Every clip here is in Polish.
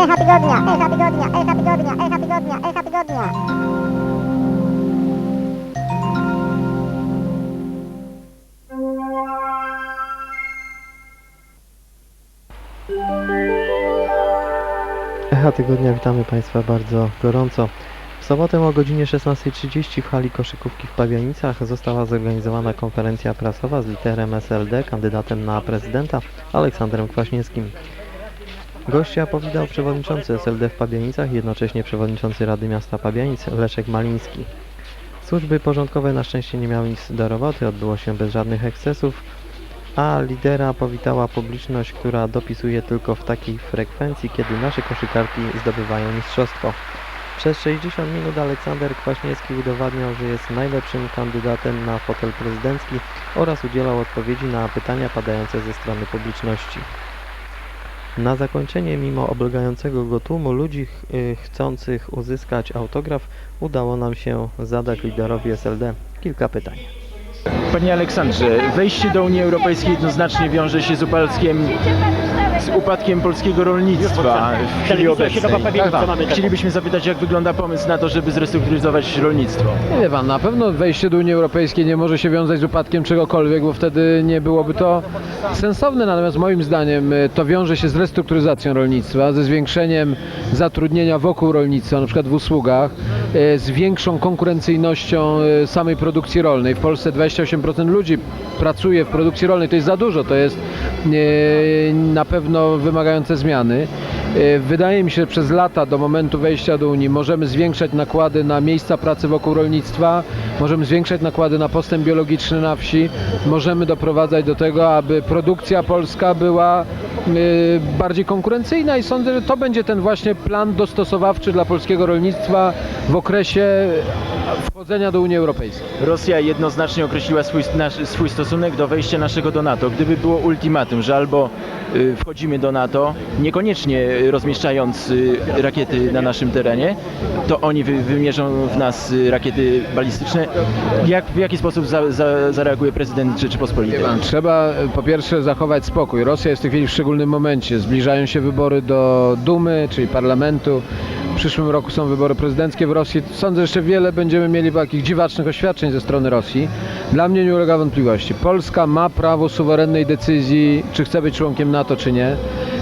Echa tygodnia, echa tygodnia, echa tygodnia, echa tygodnia, echa tygodnia. Echa Tygodnia, witamy Państwa bardzo gorąco. W sobotę o godzinie 16.30 w hali koszykówki w Pabianicach została zorganizowana konferencja prasowa z literem SLD, kandydatem na prezydenta Aleksandrem Kwaśniewskim. Gościa powitał przewodniczący SLD w Pabianicach, jednocześnie przewodniczący Rady Miasta Pabianic Leszek Maliński. Służby porządkowe na szczęście nie miały nic do roboty, odbyło się bez żadnych ekscesów, a lidera powitała publiczność, która dopisuje tylko w takiej frekwencji, kiedy nasze koszykarki zdobywają mistrzostwo. Przez 60 minut Aleksander Kwaśniewski udowadniał, że jest najlepszym kandydatem na fotel prezydencki oraz udzielał odpowiedzi na pytania padające ze strony publiczności. Na zakończenie, mimo oblegającego go tłumu ludzi y, chcących uzyskać autograf, udało nam się zadać liderowi SLD kilka pytań. Panie Aleksandrze, wejście do Unii Europejskiej jednoznacznie wiąże się z upadkiem, z upadkiem polskiego rolnictwa w chwili obecnej. Tak, tak. Chcielibyśmy zapytać, jak wygląda pomysł na to, żeby zrestrukturyzować rolnictwo. Nie wie pan, na pewno wejście do Unii Europejskiej nie może się wiązać z upadkiem czegokolwiek, bo wtedy nie byłoby to sensowne. Natomiast moim zdaniem y, to wiąże się z restrukturyzacją rolnictwa, ze zwiększeniem zatrudnienia wokół rolnictwa, na przykład w usługach, y, z większą konkurencyjnością y, samej produkcji rolnej. W Polsce 28% ludzi pracuje w produkcji rolnej, to jest za dużo, to jest y, na pewno wymagające zmiany. Y, Wydaje mi się, że przez lata do momentu wejścia do Unii możemy zwiększać nakłady na miejsca pracy wokół rolnictwa, możemy zwiększać nakłady na postęp biologiczny na wsi, możemy doprowadzać do tego, aby produkcja polska była y, bardziej konkurencyjna i sądzę, że to będzie ten właśnie plan dostosowawczy dla polskiego rolnictwa w okresie wchodzenia do Unii Europejskiej. Rosja jednoznacznie określiła swój, nasz, swój stosunek do wejścia naszego do NATO. Gdyby było ultimatum, że albo y, wchodzimy do NATO, niekoniecznie rozmieszczając y, rakiety na naszym terenie, to oni wy, wymierzą w nas rakiety balistyczne. Jak, w jaki sposób za, za, zareaguje prezydent Rzeczypospolitej? Trzeba e, po pierwsze zachować spokój. Rosja jest w tej chwili w szczególnym momencie. Zbliżają się wybory do Dumy, czyli parlamentu. W przyszłym roku są wybory prezydenckie w Rosji. Sądzę, że jeszcze wiele będziemy mieli takich dziwacznych oświadczeń ze strony Rosji. Dla mnie nie ulega wątpliwości. Polska ma prawo suwerennej decyzji, czy chce być członkiem NATO, czy nie.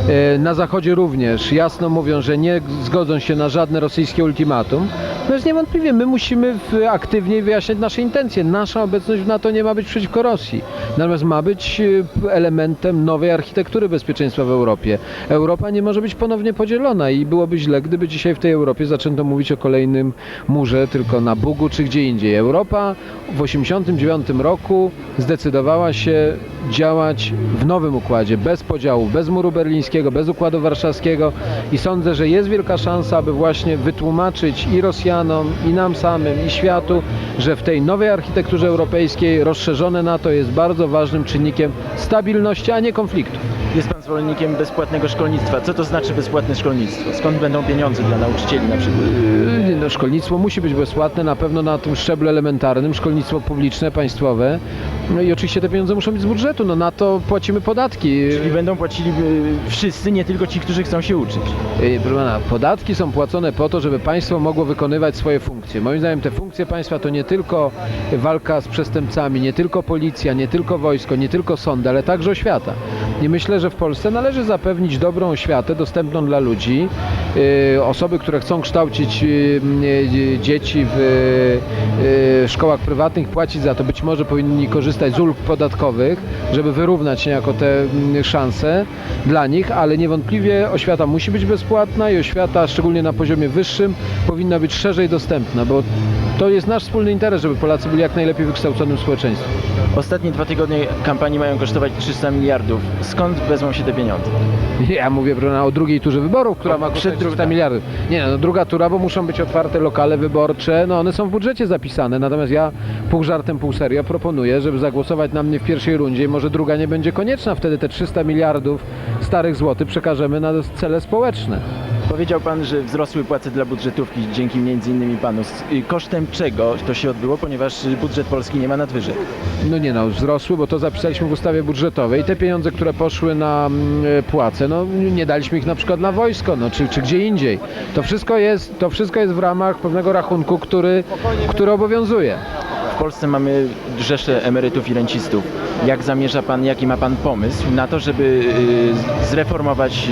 E, Na Zachodzie również jasno mówią, że nie zgodzą się na żadne rosyjskie ultimatum. Natomiast niewątpliwie my musimy aktywniej wyjaśniać nasze intencje. Nasza obecność w NATO nie ma być przeciwko Rosji. Natomiast ma być e, elementem nowej architektury bezpieczeństwa w Europie. Europa nie może być ponownie podzielona i byłoby źle, gdyby dzisiaj w tej Europie zaczęto mówić o kolejnym murze tylko na Bugu czy gdzie indziej. Europa w 1989 roku zdecydowała się działać w nowym układzie, bez podziału, bez muru berlińskiego, bez układu warszawskiego i sądzę, że jest wielka szansa, aby właśnie wytłumaczyć i Rosjanom, i nam samym, i światu, że w tej nowej architekturze europejskiej rozszerzone NATO jest bardzo ważnym czynnikiem stabilności, a nie konfliktu. Jest pan zwolennikiem bezpłatnego szkolnictwa. Co to znaczy bezpłatne szkolnictwo? Skąd będą pieniądze dla nauczycieli na przykład? Yy, No, szkolnictwo musi być bezpłatne, na pewno na tym szczeblu elementarnym, szkolnictwo publiczne, państwowe. No i oczywiście te pieniądze muszą być z budżetu, no na to płacimy podatki. Czyli będą płacili y, wszyscy, nie tylko ci, którzy chcą się uczyć. Yy, Proszę pana, podatki są płacone po to, żeby państwo mogło wykonywać swoje funkcje. Moim zdaniem te funkcje państwa to nie tylko walka z przestępcami, nie tylko policja, nie tylko wojsko, nie tylko sądy, ale także oświata. I myślę, że w Polsce należy zapewnić dobrą oświatę, dostępną dla ludzi. Yy, Osoby, które chcą kształcić yy, yy, dzieci w yy, szkołach prywatnych, płacić za to, być może powinni korzystać z ulg podatkowych, żeby wyrównać niejako te mm, szanse dla nich, ale niewątpliwie oświata musi być bezpłatna i oświata, szczególnie na poziomie wyższym, powinna być szerzej dostępna, bo to jest nasz wspólny interes, żeby Polacy byli jak najlepiej wykształconym społeczeństwem. Ostatnie dwa tygodnie kampanii mają kosztować 300 miliardów. Skąd wezmą się te pieniądze? Ja mówię pana, o drugiej turze wyborów, która O, ma kosztować 300 drugą. miliardów. Nie no, druga tura, bo muszą być otwarte lokale wyborcze, no one są w budżecie zapisane, natomiast ja pół żartem, pół serio proponuję, żeby zagłosować na mnie w pierwszej rundzie i może druga nie będzie konieczna, wtedy te 300 miliardów starych złotych przekażemy na cele społeczne. Powiedział Pan, że wzrosły płace dla budżetówki dzięki między innymi Panu. Y, Kosztem czego to się odbyło, ponieważ y, budżet Polski nie ma nadwyżek? No nie no, wzrosły, bo to zapisaliśmy w ustawie budżetowej. Te pieniądze, które poszły na mm, płace, no nie daliśmy ich na przykład na wojsko, no czy, czy gdzie indziej. To wszystko jest, to wszystko jest w ramach pewnego rachunku, który, który obowiązuje. W Polsce mamy rzesze emerytów i rencistów. Jak zamierza Pan, jaki ma Pan pomysł na to, żeby y, zreformować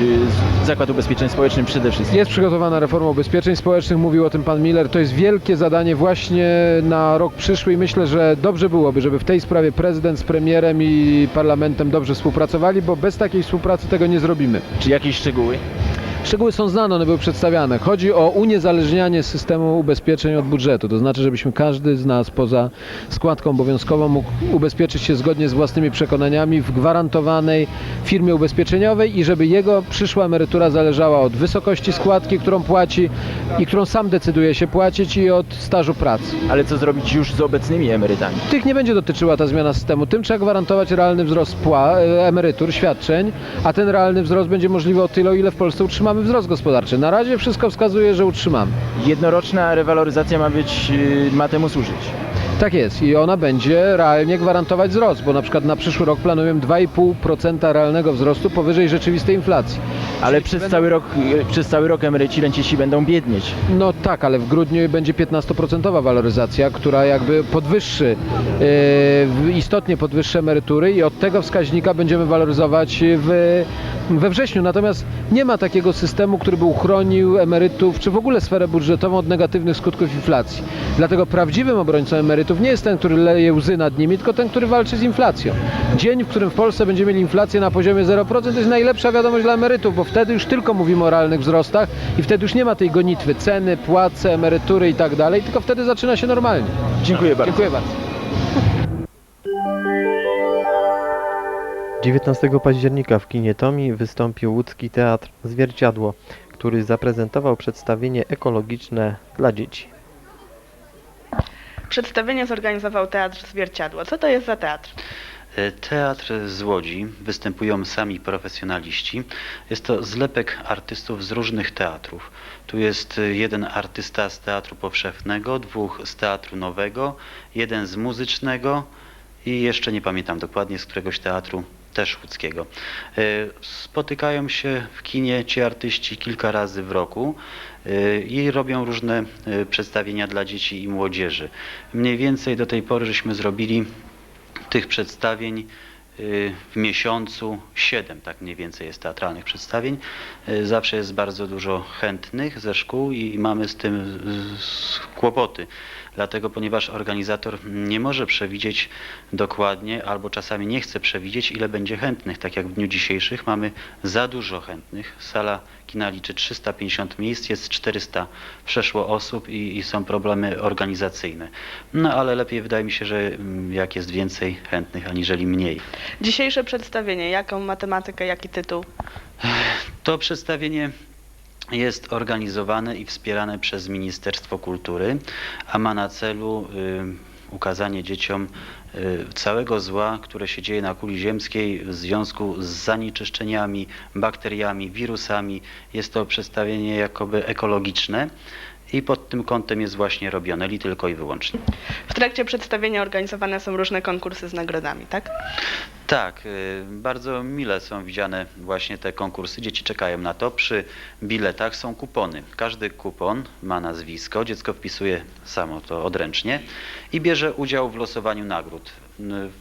y, Zakład Ubezpieczeń Społecznych przede wszystkim? Jest przygotowana reforma ubezpieczeń społecznych, mówił o tym pan Miller. To jest wielkie zadanie właśnie na rok przyszły i myślę, że dobrze byłoby, żeby w tej sprawie prezydent z premierem i parlamentem dobrze współpracowali, bo bez takiej współpracy tego nie zrobimy. Czy jakieś szczegóły? Szczegóły są znane, one były przedstawiane. Chodzi o uniezależnianie systemu ubezpieczeń od budżetu. To znaczy, żebyśmy każdy z nas poza składką obowiązkową mógł ubezpieczyć się zgodnie z własnymi przekonaniami w gwarantowanej firmie ubezpieczeniowej i żeby jego przyszła emerytura zależała od wysokości składki, którą płaci i którą sam decyduje się płacić i od stażu pracy. Ale co zrobić już z obecnymi emerytami? Tych nie będzie dotyczyła ta zmiana systemu. Tym trzeba gwarantować realny wzrost pła, e, emerytur, świadczeń, a ten realny wzrost będzie możliwy o tyle, o ile w Polsce utrzymamy wzrost gospodarczy. Na razie wszystko wskazuje, że utrzymamy. Jednoroczna rewaloryzacja ma być, y, ma temu służyć. Tak jest i ona będzie realnie gwarantować wzrost, bo na przykład na przyszły rok planujemy 2,5% realnego wzrostu powyżej rzeczywistej inflacji. Ale przez cały rok, przez cały rok emeryci renciści będą biednieć. No tak, ale w grudniu będzie 15% waloryzacja, która jakby podwyższy, w- istotnie podwyższy emerytury i od tego wskaźnika będziemy waloryzować w, we wrześniu. Natomiast nie ma takiego systemu, który by uchronił emerytów, czy w ogóle sferę budżetową od negatywnych skutków inflacji. Dlatego prawdziwym obrońcą emerytów nie jest ten, który leje łzy nad nimi, tylko ten, który walczy z inflacją. Dzień, w którym w Polsce będziemy mieli inflację na poziomie 0%, to jest najlepsza wiadomość dla emerytów, bo wtedy już tylko mówimy o realnych wzrostach i wtedy już nie ma tej gonitwy ceny, płace, emerytury i tak dalej, tylko wtedy zaczyna się normalnie. Dziękuję bardzo. Dziękuję bardzo. 19 października w kinie Tomi wystąpił łódzki teatr Zwierciadło, który zaprezentował przedstawienie ekologiczne dla dzieci. Przedstawienie zorganizował Teatr Zwierciadło. Co to jest za teatr? Teatr z Łodzi występują sami profesjonaliści. Jest to zlepek artystów z różnych teatrów. Tu jest jeden artysta z teatru powszechnego, dwóch z teatru nowego, jeden z muzycznego i jeszcze nie pamiętam dokładnie z któregoś teatru też łódzkiego. E, Spotykają się w kinie ci artyści kilka razy w roku e, i robią różne e, przedstawienia dla dzieci i młodzieży. Mniej więcej do tej pory żeśmy zrobili tych przedstawień y, w miesiącu siedem, tak mniej więcej jest teatralnych przedstawień. Y, Zawsze jest bardzo dużo chętnych ze szkół i mamy z tym kłopoty. Dlatego, ponieważ organizator nie może przewidzieć dokładnie, albo czasami nie chce przewidzieć, ile będzie chętnych. Tak jak w dniu dzisiejszych mamy za dużo chętnych. Sala kina liczy 350 miejsc, jest 400 przeszło osób i, i są problemy organizacyjne. No ale lepiej wydaje mi się, że mm, jak jest więcej chętnych, aniżeli mniej. Dzisiejsze przedstawienie, jaką matematykę, jaki tytuł? To przedstawienie jest organizowane i wspierane przez Ministerstwo Kultury, a ma na celu y, ukazanie dzieciom y, całego zła, które się dzieje na kuli ziemskiej w związku z zanieczyszczeniami, bakteriami, wirusami. Jest to przedstawienie jakoby ekologiczne i pod tym kątem jest właśnie robione, li tylko i wyłącznie. W trakcie przedstawienia organizowane są różne konkursy z nagrodami, tak? Tak, y, bardzo mile są widziane właśnie te konkursy. Dzieci czekają na to. Przy biletach są kupony. Każdy kupon ma nazwisko, dziecko wpisuje samo to odręcznie i bierze udział w losowaniu nagród.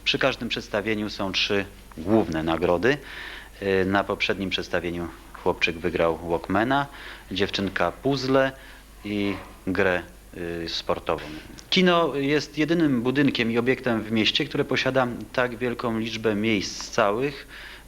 Przy każdym przedstawieniu są trzy główne nagrody. Y, Na poprzednim przedstawieniu chłopczyk wygrał Walkmana, dziewczynka puzzle i grę y, sportową. Kino jest jedynym budynkiem i obiektem w mieście, które posiada tak wielką liczbę miejsc całych,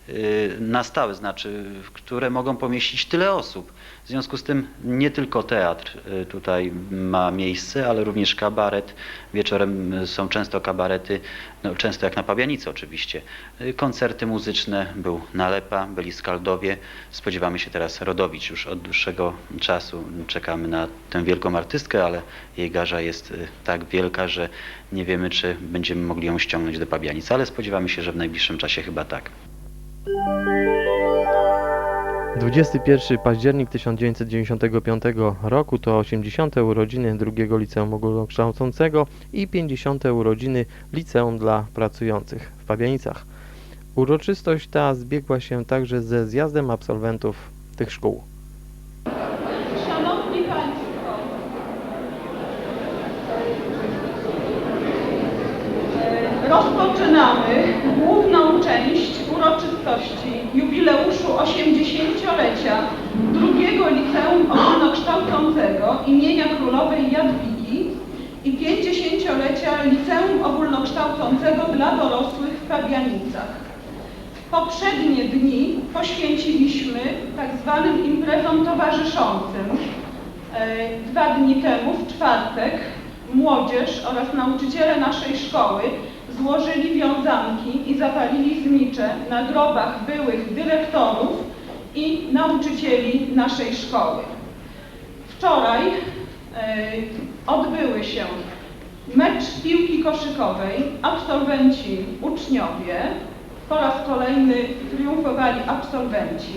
y, na stałe znaczy, które mogą pomieścić tyle osób. W związku z tym nie tylko teatr y, tutaj ma miejsce, ale również kabaret. Wieczorem y, są często kabarety, no, często jak na Pabianicy oczywiście. Y, Koncerty muzyczne, był Nalepa, byli Skaldowie. Spodziewamy się teraz Rodowicz. Już od dłuższego czasu czekamy na tę wielką artystkę, ale jej garza jest tak wielka, że nie wiemy, czy będziemy mogli ją ściągnąć do Pabianic, ale spodziewamy się, że w najbliższym czasie chyba tak. 21 październik 1995 roku to 80. urodziny drugiego liceum ogólnokształcącego i 50. urodziny liceum dla pracujących w Pabianicach. Uroczystość ta zbiegła się także ze zjazdem absolwentów tych szkół. E, rozpoczynamy główną część uroczystości jubileuszu 80-lecia drugiego liceum ogólnokształcącego imienia Królowej Jadwigi i 50-lecia liceum ogólnokształcącego dla dorosłych w Pabianicach. Poprzednie dni poświęciliśmy tak zwanym imprezom towarzyszącym. E, Dwa dni temu, w czwartek, młodzież oraz nauczyciele naszej szkoły złożyli wiązanki i zapalili znicze na grobach byłych dyrektorów i nauczycieli naszej szkoły. Wczoraj e, odbyły się mecz piłki koszykowej, absolwenci uczniowie, po raz kolejny triumfowali absolwenci.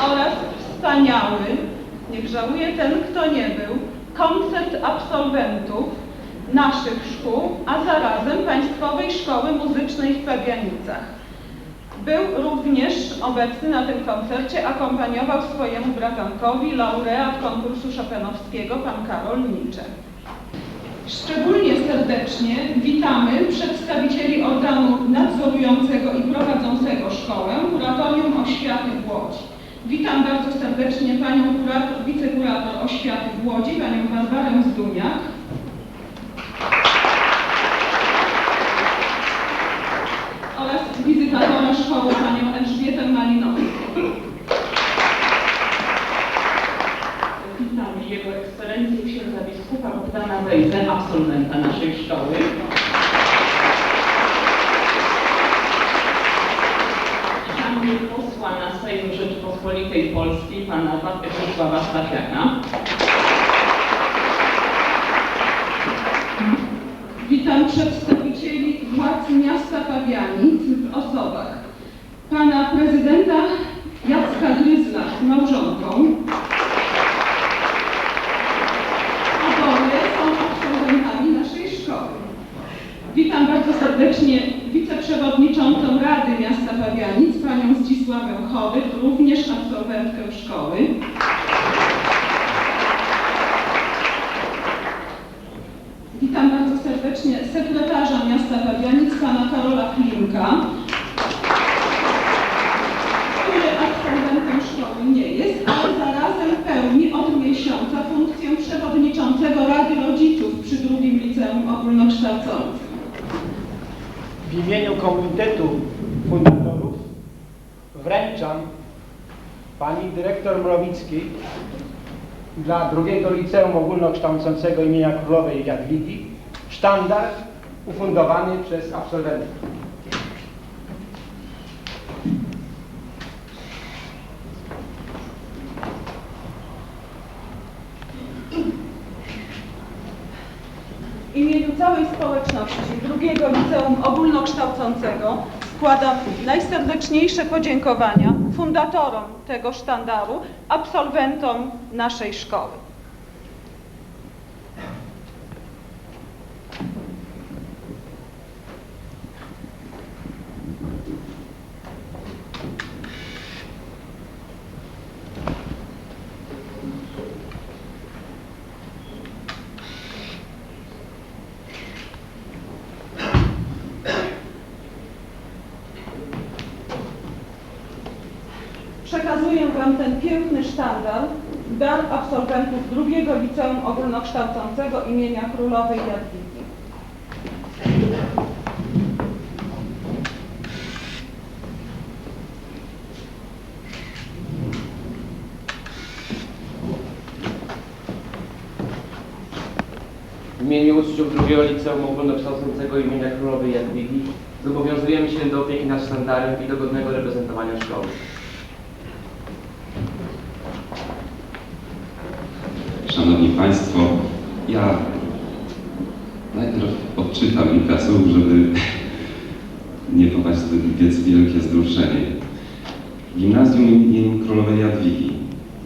Oraz wspaniały, niech żałuje ten, kto nie był, koncert absolwentów naszych szkół, a zarazem Państwowej Szkoły Muzycznej w Pabianicach. Był również obecny na tym koncercie, akompaniował swojemu bratankowi laureat konkursu szopenowskiego, pan Karol Nicze. Szczególnie serdecznie witamy przedstawicieli organu nadzorującego i prowadzącego szkołę, Kuratorium Oświaty w Łodzi. Witam bardzo serdecznie panią kurator, wicekurator oświaty w Łodzi, panią Barbarę Zduniak. oraz wizytatora szkoły, panią Elżbietę Malinowską. Witam Jego Ekscelencję księdza biskupa Bogdana Wejdę, absolwenta naszej szkoły. Witamy posła na Sejm Polskiej, pana Władysława Stachiaka. Witam przedstawicieli władz miasta Pabianic w osobach pana prezydenta Jacka Gryzla z małżonką. Oboje są absolwentami naszej szkoły. Witam bardzo serdecznie wiceprzewodniczącą Rady Miasta Pabianic, Chorych, również absolwentkę szkoły. Witam bardzo serdecznie sekretarza miasta Pabianic, pana Karola Klimka, który absolwentem szkoły nie jest, ale zarazem pełni od miesiąca funkcję przewodniczącego Rady Rodziców przy drugim liceum ogólnokształcącym. W imieniu Komitetu Fundatorów wręczam Pani Dyrektor Mrowickiej dla drugiego Liceum Ogólnokształcącego imienia Królowej Jadwigi sztandar ufundowany przez absolwentów. W imieniu całej społeczności drugiego liceum ogólnokształcącego składam najserdeczniejsze podziękowania fundatorom tego sztandaru, absolwentom naszej szkoły. Przekazuję Wam ten piękny sztandar, dar absolwentów drugiego liceum ogólnokształcącego imienia Królowej Jadwigi. W imieniu uczniów drugiego liceum ogólnokształcącego imienia Królowej Jadwigi zobowiązujemy się do opieki nad sztandarem i do godnego reprezentowania szkoły. Państwo, ja najpierw odczytam kilka słów, żeby podziękować za wiec- wielkie wzruszenie. Gimnazjum im. Królowej Jadwigi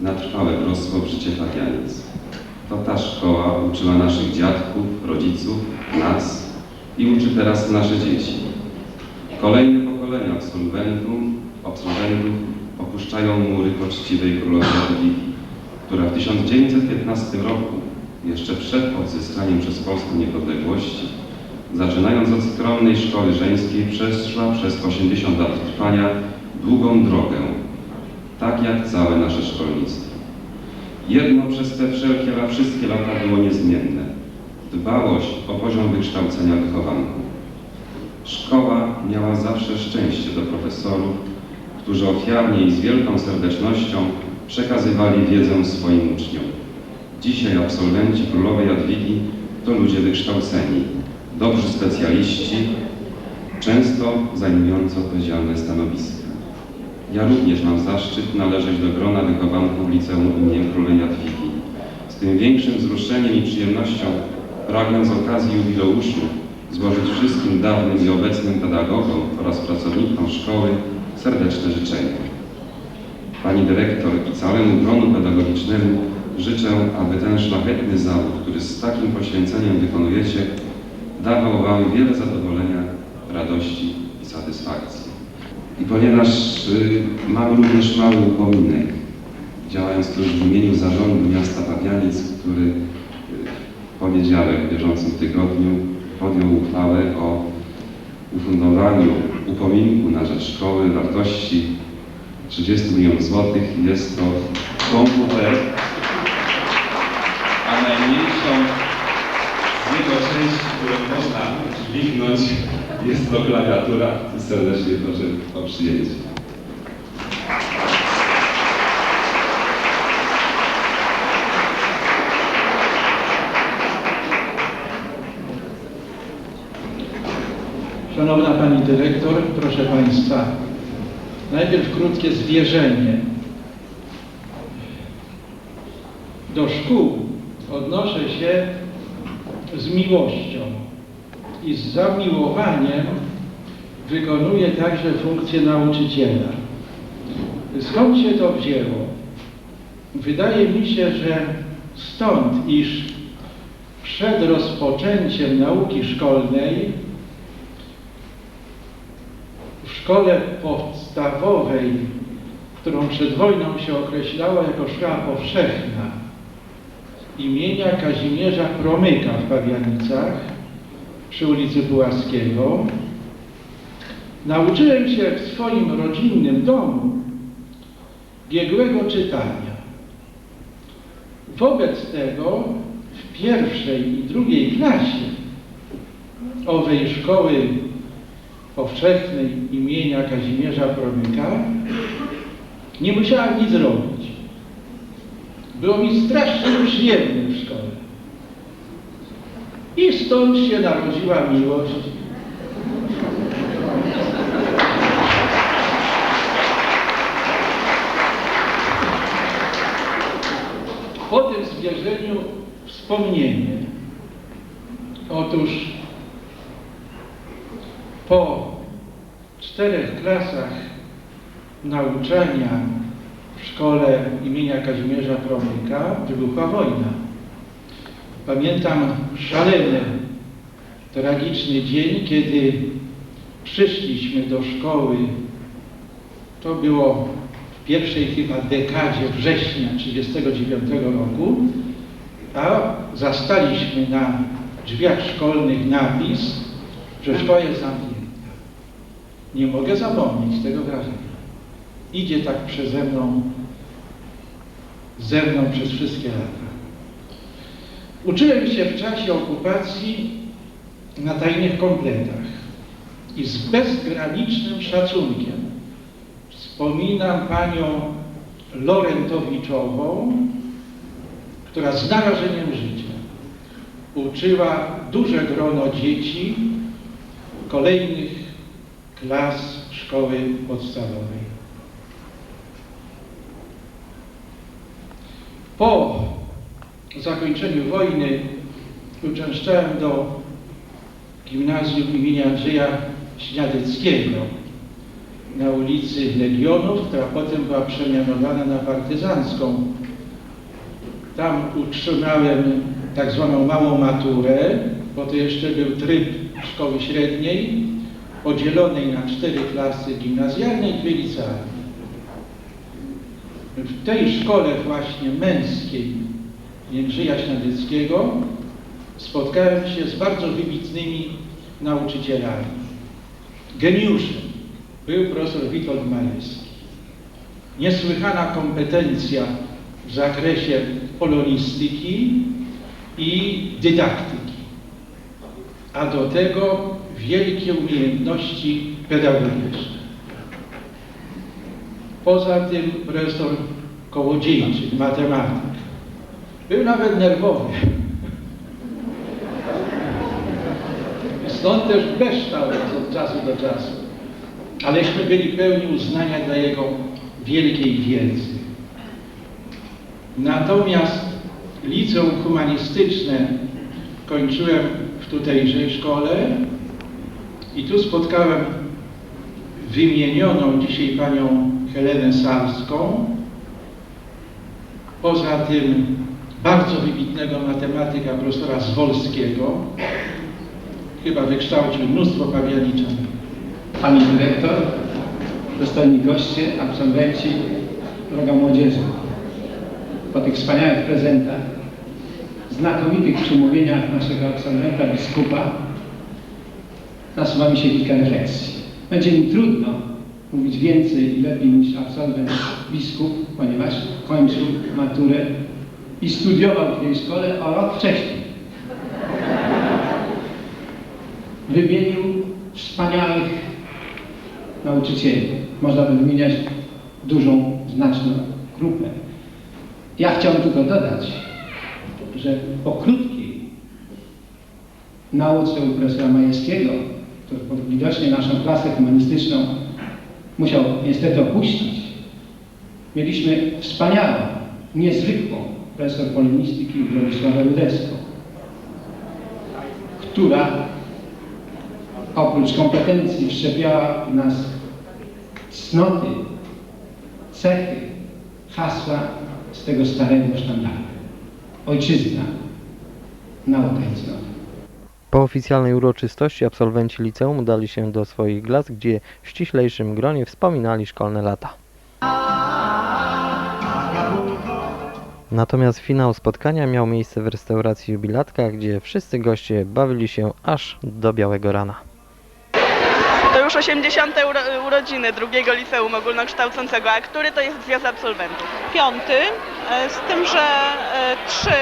na trwałe wrosło w życie Fabianic. To ta szkoła uczyła naszych dziadków, rodziców, nas i uczy teraz nasze dzieci. Kolejne pokolenia absolwentów, absolwentów opuszczają mury poczciwej królowej Jadwigi, która w 1915 roku, jeszcze przed odzyskaniem przez Polskę niepodległości, zaczynając od skromnej szkoły żeńskiej, przeszła przez 80 lat trwania długą drogę, tak jak całe nasze szkolnictwo. Jedno przez te wszelkie wszystkie lata było niezmienne. Dbałość o poziom wykształcenia wychowanków. Szkoła miała zawsze szczęście do profesorów, którzy ofiarnie i z wielką serdecznością przekazywali wiedzę swoim uczniom. Dzisiaj absolwenci Królowej Jadwigi to ludzie wykształceni, dobrzy specjaliści, często zajmujący odpowiedzialne stanowiska. Ja również mam zaszczyt należeć do grona wychowanków Liceum im. Królowej Jadwigi. Z tym większym wzruszeniem i przyjemnością pragnę z okazji jubileuszu złożyć wszystkim dawnym i obecnym pedagogom oraz pracownikom szkoły serdeczne życzenia. Pani dyrektor i całemu gronu pedagogicznemu życzę, aby ten szlachetny zawód, który z takim poświęceniem wykonujecie, dawał Wam wiele zadowolenia, radości i satysfakcji. I ponieważ y, mam również mały upominek, działając tu w imieniu zarządu miasta Pawianic, który y, w poniedziałek w bieżącym tygodniu podjął uchwałę o ufundowaniu upominku na rzecz szkoły wartości 30 milionów złotych. Jest to komputer, a najmniejszą z jego części, którą można dźwignąć, jest to klawiatura. Serdecznie proszę o przyjęcie. Szanowna Pani Dyrektor, proszę Państwa, najpierw krótkie zwierzenie. Do szkół odnoszę się z miłością i z zamiłowaniem wykonuję także funkcję nauczyciela. Skąd się to wzięło? Wydaje mi się, że stąd, iż przed rozpoczęciem nauki szkolnej w szkole podstawowej, którą przed wojną się określała jako szkoła powszechna imienia Kazimierza Promyka w Pawianicach przy ulicy Pułaskiego, nauczyłem się w swoim rodzinnym domu biegłego czytania. Wobec tego w pierwszej i drugiej klasie owej szkoły powszechnej imienia Kazimierza Promyka nie musiałem nic robić. Było mi strasznie przyjemnie w szkole. I stąd się narodziła miłość. Po tym zwierzeniu wspomnienie. Otóż po czterech klasach nauczania w szkole imienia Kazimierza Promyka wybuchła wojna. Pamiętam szaleny, tragiczny dzień, kiedy przyszliśmy do szkoły. To było w pierwszej chyba dekadzie września 1939 roku, a zastaliśmy na drzwiach szkolnych napis, że szkoła jest zamknięta. Nie mogę zapomnieć tego wrażenia. Idzie tak przeze mną, ze mną przez wszystkie lata. Uczyłem się w czasie okupacji na tajnych kompletach i z bezgranicznym szacunkiem wspominam panią Lorentowiczową, która z narażeniem życia uczyła duże grono dzieci kolejnych klas szkoły podstawowej. Po zakończeniu wojny uczęszczałem do gimnazjum imienia Andrzeja Śniadeckiego na ulicy Legionów, która potem była przemianowana na partyzancką. Tam utrzymałem tak zwaną małą maturę, bo to jeszcze był tryb szkoły średniej, podzielonej na cztery klasy gimnazjalne i dwie licealne. W tej szkole właśnie męskiej Jędrzeja Śniadeckiego spotkałem się z bardzo wybitnymi nauczycielami. Geniuszem był profesor Witold Majewski. Niesłychana kompetencja w zakresie polonistyki i dydaktyki, a do tego wielkie umiejętności pedagogiczne. Poza tym profesor Kołodziejczyk, matematyk, był nawet nerwowy. Stąd też beształ od czasu do czasu. Aleśmy byli pełni uznania dla jego wielkiej wiedzy. Natomiast liceum humanistyczne kończyłem w tutejszej szkole i tu spotkałem wymienioną dzisiaj panią Helenę Salską. Poza tym bardzo wybitnego matematyka profesora Zwolskiego. Chyba wykształcił mnóstwo pawianiczan. Pani dyrektor, dostojni goście, absolwenci, droga młodzieży. Po tych wspaniałych prezentach, znakomitych przemówieniach naszego absolwenta biskupa, nasuwa mi się kilka refleksji. Będzie mi trudno mówić więcej i lepiej niż absolwent biskup, ponieważ kończył maturę i studiował w tej szkole o rok wcześniej. Wymienił wspaniałych nauczycieli. Można by wymieniać dużą, znaczną grupę. Ja chciałem tylko dodać, że po krótkiej nauce u profesora Majewskiego, który widocznie naszą klasę humanistyczną musiał niestety opuścić, mieliśmy wspaniałą, niezwykłą profesor polonistyki Władysławę Rudecką, która oprócz kompetencji wszczepiała w nas cnoty, cechy, hasła z tego starego sztandaru. Ojczyzna, nauka i cnota. Po oficjalnej uroczystości absolwenci liceum udali się do swoich klas, gdzie w ściślejszym gronie wspominali szkolne lata. Natomiast finał spotkania miał miejsce w restauracji Jubilatka, gdzie wszyscy goście bawili się aż do białego rana. To już 80. uro- urodziny drugiego liceum ogólnokształcącego, a który to jest zjazd absolwentów? Piąty, e, z tym, że e, trzy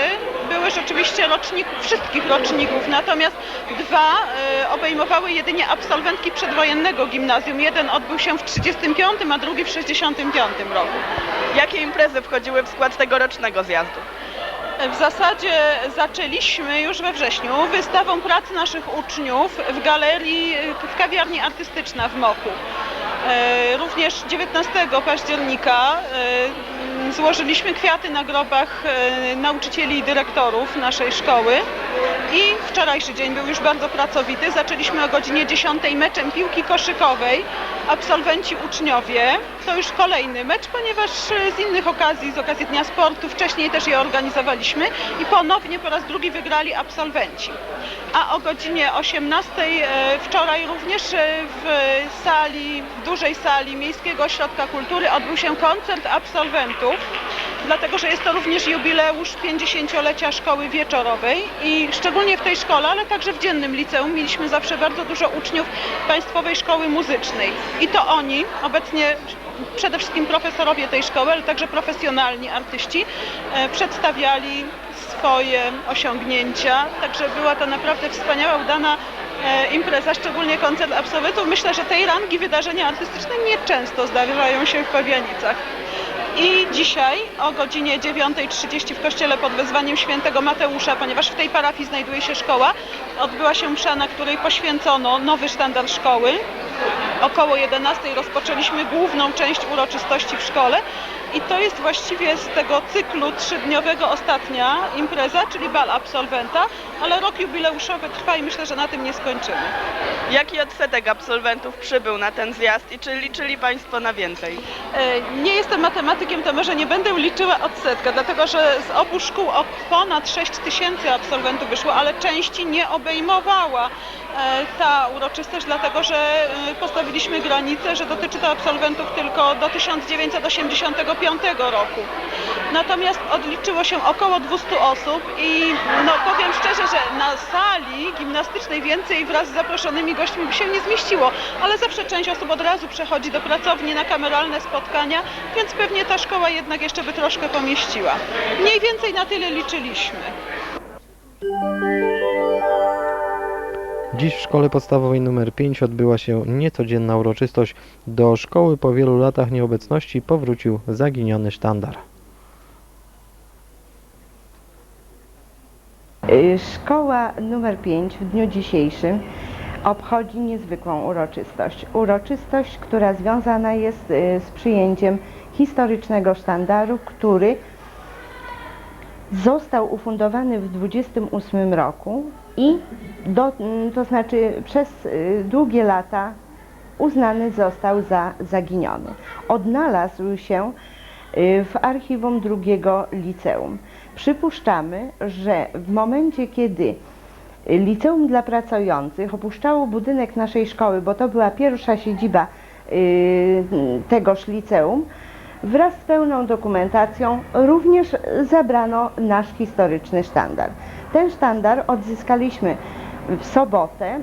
były rzeczywiście roczników, wszystkich roczników, natomiast dwa e, obejmowały jedynie absolwentki przedwojennego gimnazjum. Jeden odbył się w 35, a drugi w 65 roku. Jakie imprezy wchodziły w skład tegorocznego zjazdu? W zasadzie zaczęliśmy już we wrześniu wystawą prac naszych uczniów w galerii, w kawiarni artystyczna w Moku. E, Również 19 października e, złożyliśmy kwiaty na grobach e, nauczycieli i dyrektorów naszej szkoły i wczorajszy dzień był już bardzo pracowity. Zaczęliśmy o godzinie 10 meczem piłki koszykowej. Absolwenci uczniowie to już kolejny mecz, ponieważ e, z innych okazji, z okazji Dnia Sportu, wcześniej też je organizowaliśmy i ponownie po raz drugi wygrali absolwenci. A o godzinie 18 e, wczoraj również w sali, w dużej sali Miejskiego Ośrodka Kultury odbył się koncert absolwentów, dlatego że jest to również jubileusz 50-lecia szkoły wieczorowej i szczególnie w tej szkole, ale także w dziennym liceum mieliśmy zawsze bardzo dużo uczniów Państwowej Szkoły Muzycznej. I to oni, obecnie przede wszystkim profesorowie tej szkoły, ale także profesjonalni artyści, e, przedstawiali swoje osiągnięcia. Także była to naprawdę wspaniała, udana e, impreza, szczególnie koncert absolwentów. Myślę, że tej rangi wydarzenia artystyczne nieczęsto zdarzają się w Pawianicach. I dzisiaj o godzinie 9.30 w kościele pod wezwaniem świętego Mateusza, ponieważ w tej parafii znajduje się szkoła, odbyła się msza, na której poświęcono nowy sztandar szkoły. około 11 rozpoczęliśmy główną część uroczystości w szkole i to jest właściwie z tego cyklu trzydniowego ostatnia impreza, czyli bal absolwenta, ale rok jubileuszowy trwa i myślę, że na tym nie skończymy. Jaki odsetek absolwentów przybył na ten zjazd i czy liczyli Państwo na więcej? E, Nie jestem matematykiem, to może nie będę liczyła odsetka, dlatego że z obu szkół o ponad 6 tysięcy absolwentów wyszło, ale części nie obejmowała e, ta uroczystość, dlatego że e, postawiliśmy granicę, że dotyczy to absolwentów tylko do 1985 roku. Natomiast odliczyło się około 200 osób i no powiem szczerze, że na sali gimnastycznej więcej wraz z zaproszonymi gośćmi by się nie zmieściło, ale zawsze część osób od razu przechodzi do pracowni na kameralne spotkania, więc pewnie ta szkoła jednak jeszcze by troszkę pomieściła. Mniej więcej na tyle liczyliśmy. Dziś w szkole podstawowej nr 5 odbyła się niecodzienna uroczystość. Do szkoły po wielu latach nieobecności powrócił zaginiony sztandar. Y, Szkoła numer 5 w dniu dzisiejszym obchodzi niezwykłą uroczystość. Uroczystość, która związana jest y, z przyjęciem historycznego sztandaru, który został ufundowany w 28 roku i do, mm, to znaczy przez y, długie lata uznany został za zaginiony. Odnalazł się y, w archiwum drugiego liceum. Przypuszczamy, że w momencie, kiedy Liceum dla Pracujących opuszczało budynek naszej szkoły, bo to była pierwsza siedziba y, tegoż liceum, wraz z pełną dokumentacją również zabrano nasz historyczny sztandar. Ten sztandar odzyskaliśmy w sobotę.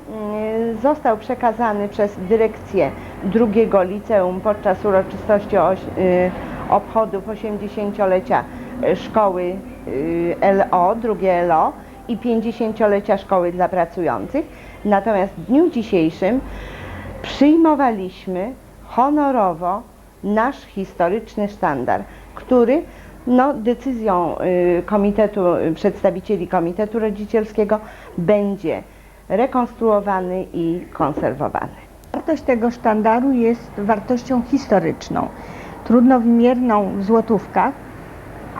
y, Został przekazany przez dyrekcję drugiego liceum podczas uroczystości oś, y, obchodów 80-lecia szkoły y, LO, drugie LO i 50-lecia szkoły dla pracujących. Natomiast w dniu dzisiejszym przyjmowaliśmy honorowo nasz historyczny sztandar, który no, decyzją y, komitetu, y, przedstawicieli Komitetu Rodzicielskiego będzie rekonstruowany i konserwowany. Wartość tego sztandaru jest wartością historyczną, trudno wymierną w złotówkach,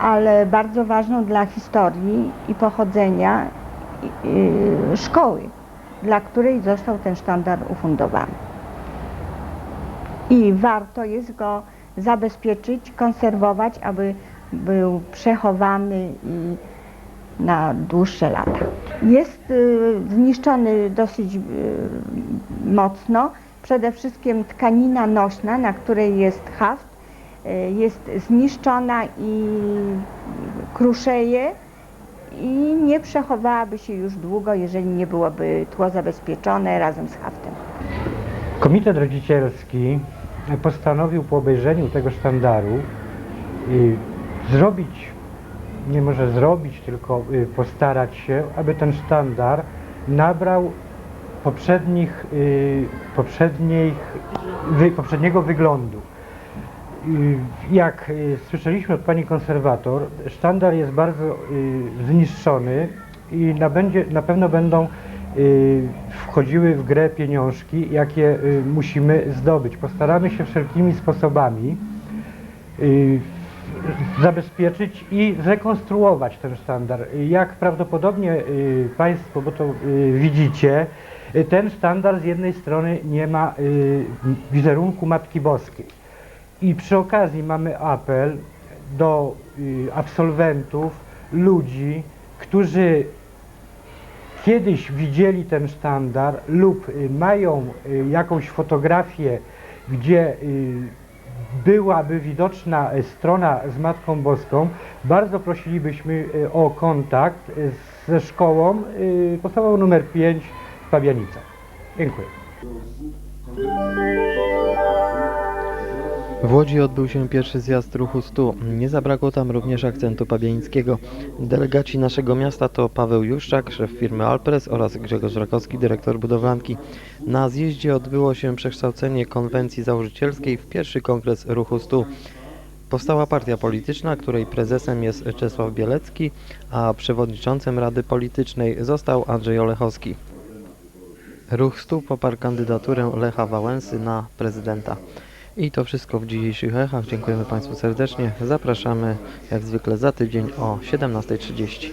ale bardzo ważną dla historii i pochodzenia y, szkoły, dla której został ten sztandar ufundowany. I warto jest go zabezpieczyć, konserwować, aby był przechowany i na dłuższe lata. Jest y, zniszczony dosyć y, mocno, przede wszystkim tkanina nośna, na której jest haft, y, jest zniszczona i kruszeje i nie przechowałaby się już długo, jeżeli nie byłoby tło zabezpieczone razem z haftem. Komitet Rodzicielski postanowił po obejrzeniu tego sztandaru y, zrobić, nie może zrobić, tylko y, postarać się, aby ten sztandar nabrał poprzednich, y, poprzednich, poprzedniego wyglądu. Jak słyszeliśmy od pani konserwator, sztandar jest bardzo zniszczony i na, będzie, na pewno będą wchodziły w grę pieniążki, jakie y, musimy zdobyć. Postaramy się wszelkimi sposobami y, zabezpieczyć i zrekonstruować ten sztandar. Jak prawdopodobnie y, Państwo, bo to y, widzicie, y, ten sztandar z jednej strony nie ma y, wizerunku Matki Boskiej. I przy okazji mamy apel do y, absolwentów, ludzi, którzy kiedyś widzieli ten sztandar lub y, mają y, jakąś fotografię, gdzie y, byłaby widoczna strona z Matką Boską, bardzo prosilibyśmy o kontakt ze szkołą podstawową numer 5 w Pabianicach. Dziękuję. W Łodzi odbył się pierwszy zjazd ruchu 100. Nie zabrakło tam również akcentu pabianickiego. Delegaci naszego miasta to Paweł Juszczak, szef firmy Alpres oraz Grzegorz Rakowski, dyrektor budowlanki. Na zjeździe odbyło się przekształcenie konwencji założycielskiej w pierwszy kongres ruchu 100. Powstała partia polityczna, której prezesem jest Czesław Bielecki, a przewodniczącym Rady Politycznej został Andrzej Olechowski. Ruch Stu poparł kandydaturę Lecha Wałęsy na prezydenta. I to wszystko w dzisiejszych echach. Dziękujemy Państwu serdecznie. Zapraszamy jak zwykle za tydzień o 17.30.